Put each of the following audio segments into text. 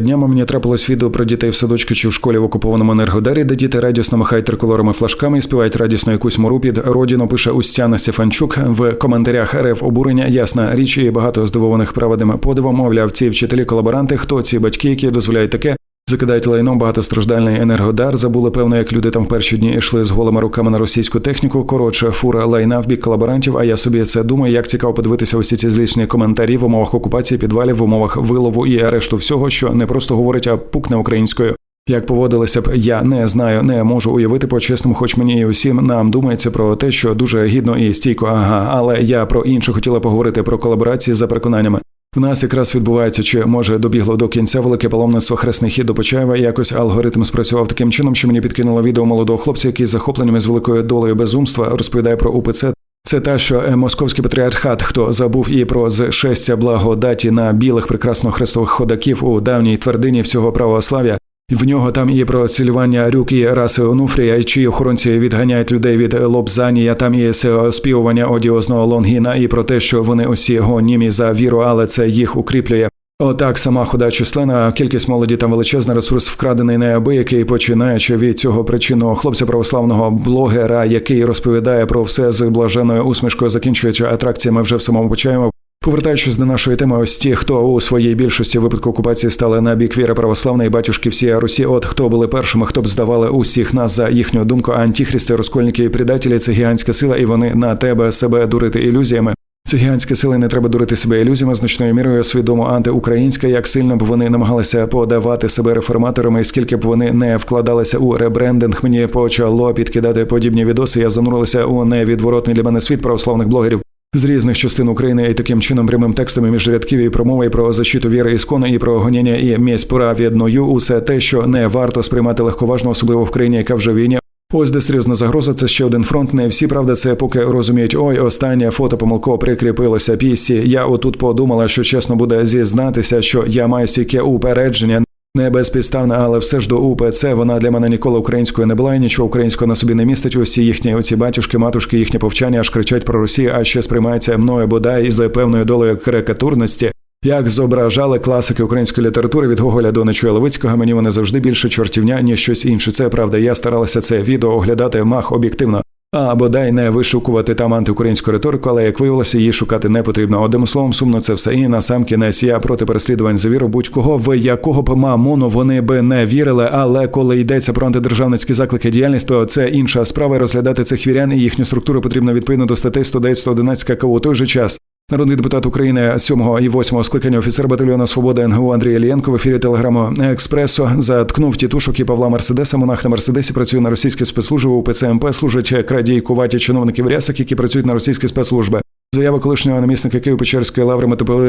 Днями мені трапилось відео про дітей в садочку чи в школі в окупованому енергодарі, де діти радісно махають триколорами флажками і співають радісно якусь мору під родину. Пише Устяна Стефанчук в коментарях РФ обурення. Ясна річ і багато здивованих праведним подивом. Мовляв, ці вчителі колаборанти, хто ці батьки, які дозволяють таке. Закидають лайном багатостраждальний енергодар. Забули певно, як люди там в перші дні йшли з голими руками на російську техніку. Коротше, фура лайна в бік колаборантів. А я собі це думаю. Як цікаво подивитися усі ці злісні коментарі в умовах окупації підвалів, в умовах вилову і арешту всього, що не просто говорить, а пукне українською. Як поводилися б, я не знаю, не можу уявити по чесному, хоч мені і усім нам думається про те, що дуже гідно і стійко. Ага, але я про інше хотіла поговорити про колаборації за переконаннями. В нас якраз відбувається, чи може добігло до кінця велике паломництво хресний хід до Почаєва. Якось алгоритм спрацював таким чином, що мені підкинуло відео молодого хлопця, який з захопленням із великою долею безумства розповідає про УПЦ. Це та, що е, московський патріархат, хто забув і про зшестя благодаті на білих прекрасно хрестових ходаків у давній твердині всього православ'я. В нього там і про цілювання рюк і раси Онуфрія, чиї охоронці відганяють людей від лобзанія, там і співування одіозного лонгіна, і про те, що вони усі гонімі за віру, але це їх укріплює. Отак, сама хода числена, кількість молоді там величезна, ресурс вкрадений неабиякий, починаючи від цього причинного хлопця православного блогера, який розповідає про все з блаженою усмішкою, закінчуючи атракціями вже в самому почаємо. Повертаючись до нашої теми, ось ті, хто у своїй більшості випадку окупації стали на бік віри православної батюшки всієї Русі, от хто були першими, хто б здавали усіх нас за їхню думку, антихристи, розкольники і предателі це гігантська сила, і вони на тебе себе дурити ілюзіями. Це гігантські сили не треба дурити себе ілюзіями, значною мірою свідомо антиукраїнська, як сильно б вони намагалися подавати себе реформаторами, і скільки б вони не вкладалися у ребрендинг, мені почало підкидати подібні відоси. Я занурилася у невідворотний для мене світ православних блогерів з різних частин України і таким чином прямим текстом між рядків і промови про защиту віри іскони, і про гоняння і місць праведною. Усе те, що не варто сприймати легковажно, особливо в країні, яка вже війні. Ось де серйозна загроза. Це ще один фронт. Не всі правда, це поки розуміють. Ой, останнє фото помилково прикріпилося пісі. Я отут подумала, що чесно буде зізнатися, що я маю стільки упередження. Не безпідставна, але все ж до УПЦ вона для мене ніколи українською не була і нічого українського на собі не містить. Усі їхні оці батюшки, матушки, їхнє повчання аж кричать про Росію, а ще сприймається мною бодай із певною долею карикатурності. Як зображали класики української літератури від Гоголя до Нечуя Левицького, мені вони завжди більше чортівня, ніж щось інше. Це правда. Я старалася це відео оглядати мах об'єктивно. А бодай не вишукувати там антиукраїнську риторику, але як виявилося, її шукати не потрібно. Одним словом, сумно це все. І на сам кінець я проти переслідувань за віру будь-кого, в якого б мамону вони би не вірили. Але коли йдеться про антидержавницькі заклики діяльність, то це інша справа. Розглядати цих вірян і їхню структуру потрібно відповідно до статей 109 111 ККУ. У той же час Народний депутат України 7 і 8 скликання офіцер батальйону Свобода НГУ Андрій Ілієнко в ефірі телеграму Експресо заткнув тітушок і Павла Мерседеса. Монах на Мерседесі працює на російські спецслужби у ПЦМП. Служать крадій куваті чиновників рясок, які працюють на російські спецслужби. Заява колишнього намісника Києво-Печерської лаври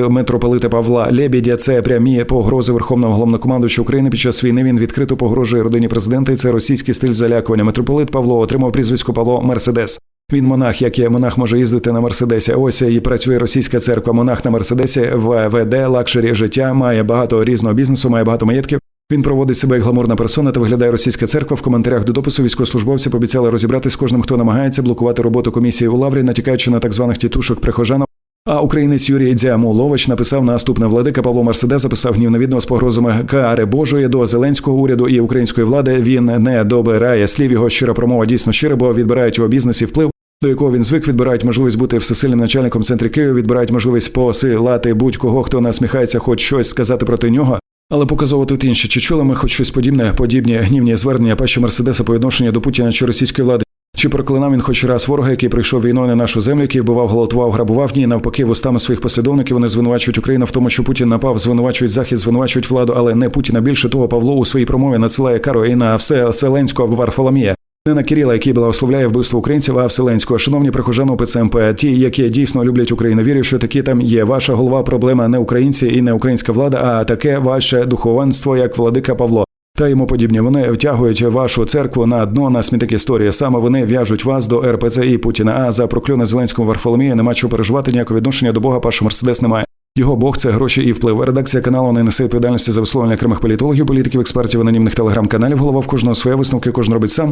митрополита Павла Лебідя. Це прямі погрози Верховного головнокомандуюча України під час війни. Він відкрито погрожує родині президента. і Це російський стиль залякування. Митрополит Павло отримав прізвисько Павло Мерседес. Він монах, як є монах може їздити на Мерседесі. Ось і працює російська церква. Монах на Мерседесі ВВД, лакшері життя, має багато різного бізнесу, має багато маєтків. Він проводить себе як гламурна персона та виглядає російська церква. В коментарях до допису військовослужбовці пообіцяли розібратися з кожним, хто намагається блокувати роботу комісії у лаврі, натякаючи на так званих тітушок прихожанов. А українець Юрій Дзямулович написав наступне владика Павло Мерседес записав гнівне відео з погрозами кари Божої до зеленського уряду і української влади. Він не добирає слів. Його щира промова дійсно щира, бо відбирають його бізнес і вплив до якого він звик, відбирають можливість бути всесильним начальником центрі Києва, відбирають можливість посилати будь-кого, хто насміхається, хоч щось сказати проти нього. Але показово тут інше. Чи чули ми хоч щось подібне, подібні гнівні звернення пащі Мерседеса по відношенню до Путіна чи російської влади? Чи проклинав він хоч раз ворога, який прийшов війною на нашу землю, який вбивав, голотував, грабував? Ні, навпаки, вустами своїх послідовників вони звинувачують Україну в тому, що Путін напав, звинувачують захід, звинувачують владу, але не Путіна. Більше того, Павло у своїй промові надсилає кару і на все Селенського Варфоломія. Не на Кирила, який благословляє вбивство українців, а Вселенського. Шановні прихожани УПЦ ті, які дійсно люблять Україну, вірю, що такі там є. Ваша голова проблема не українці і не українська влада, а таке ваше духовенство, як владика Павло. Та йому подібні вони втягують вашу церкву на дно на смітик історії. Саме вони в'яжуть вас до РПЦ і Путіна. А за прокльони Зеленському Варфоломія нема чого переживати, ніякого відношення до Бога Пашу Мерседес немає. Його Бог це гроші і вплив. Редакція каналу не несе відповідальності за висловлення окремих політологів, політиків, експертів, анонімних телеграм-каналів. Голова в кожного своє висновки, кожен робить сам.